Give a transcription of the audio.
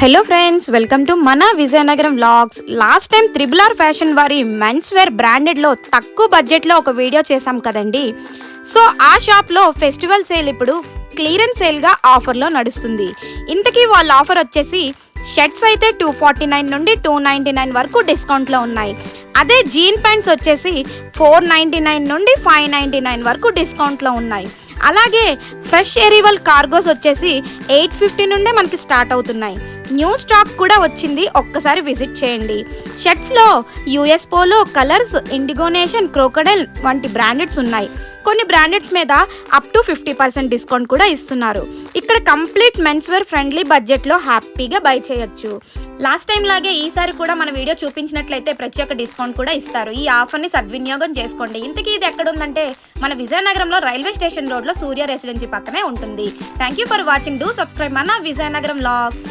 Hello friends welcome to మన Vizianagaram vlogs last time triple R fashion వారి men's wear బ్రాండెడ్లో తక్కువ బడ్జెట్లో ఒక వీడియో చేశాం కదండి. సో ఆ షాప్లో ఫెస్టివల్ సేల్ ఇప్పుడు క్లియరెన్స్ సేల్గా ఆఫర్లో నడుస్తుంది. ఇంతకీ వాళ్ళ ఆఫర్ వచ్చేసి షర్ట్స్ అయితే టూ ఫార్టీ నైన్ నుండి టూ నైంటీ నైన్ వరకు డిస్కౌంట్లో ఉన్నాయి. అదే జీన్ ప్యాంట్స్ వచ్చేసి ఫోర్ నైంటీ నైన్ నుండి ఫైవ్ నైంటీ నైన్ వరకు డిస్కౌంట్లో ఉన్నాయి. అలాగే ఫ్రెష్ ఎరివల్ కార్గోస్ వచ్చేసి ఎయిట్ ఫిఫ్టీ నుండే మనకి స్టార్ట్ అవుతున్నాయి. న్యూ స్టాక్ కూడా వచ్చింది. ఒక్కసారి విజిట్ చేయండి. షర్ట్స్లో US Polo colours Indigo Nation Crocodile వంటి బ్రాండెడ్స్ ఉన్నాయి. కొన్ని బ్రాండెడ్స్ మీద up to fifty percent discount కూడా ఇస్తున్నారు. ఇక్కడ కంప్లీట్ మెన్స్ వేర్ ఫ్రెండ్లీ బడ్జెట్లో హ్యాపీగా బై చేయొచ్చు. లాస్ట్ టైం లాగే ఈసారి కూడా మన వీడియో చూపించినట్లయితే ప్రత్యేక డిస్కౌంట్ కూడా ఇస్తారు. ఈ ఆఫర్ని సద్వినియోగం చేసుకోండి. ఇంతకీ ఇది ఎక్కడ ఉందంటే మన విజయనగరంలో రైల్వే స్టేషన్ రోడ్లో సూర్య రెసిడెన్సీ పక్కనే ఉంటుంది. Thank you for watching. Do subscribe మన విజయనగరం లాగ్స్.